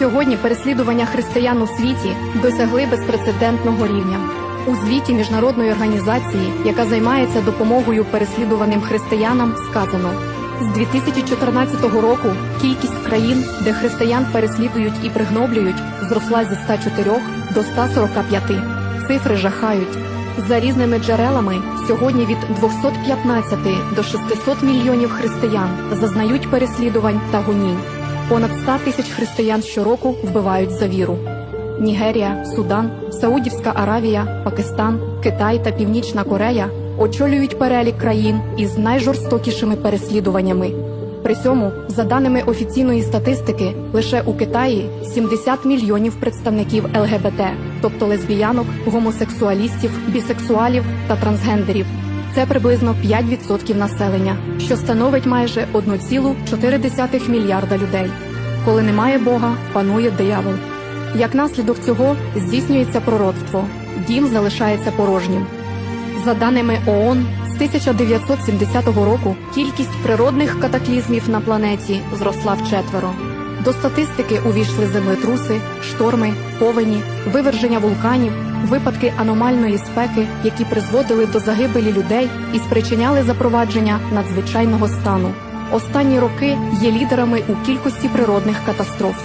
Сьогодні переслідування християн у світі досягли безпрецедентного рівня. У звіті міжнародної організації, яка займається допомогою переслідуваним християнам, сказано з 2014 року кількість країн, де християн переслідують і пригноблюють, зросла зі 104 до 145. Цифри жахають. За різними джерелами сьогодні від 215 до 600 мільйонів християн зазнають переслідувань та гонінь. Понад 100 тисяч християн щороку вбивають за віру. Нігерія, Судан, Саудівська Аравія, Пакистан, Китай та Північна Корея очолюють перелік країн із найжорстокішими переслідуваннями. При цьому, за даними офіційної статистики, лише у Китаї 70 мільйонів представників ЛГБТ, тобто лесбіянок, гомосексуалістів, бісексуалів та трансгендерів. Це приблизно 5% населення, що становить майже 1,4 мільярда людей. Коли немає Бога, панує диявол. Як наслідок цього здійснюється пророцтво, дім залишається порожнім. За даними ООН, з 1970 року кількість природних катаклізмів на планеті зросла вчетверо. До статистики увійшли землетруси, шторми, повені, виверження вулканів, випадки аномальної спеки, які призводили до загибелі людей і спричиняли запровадження надзвичайного стану. Останні роки є лідерами у кількості природних катастроф.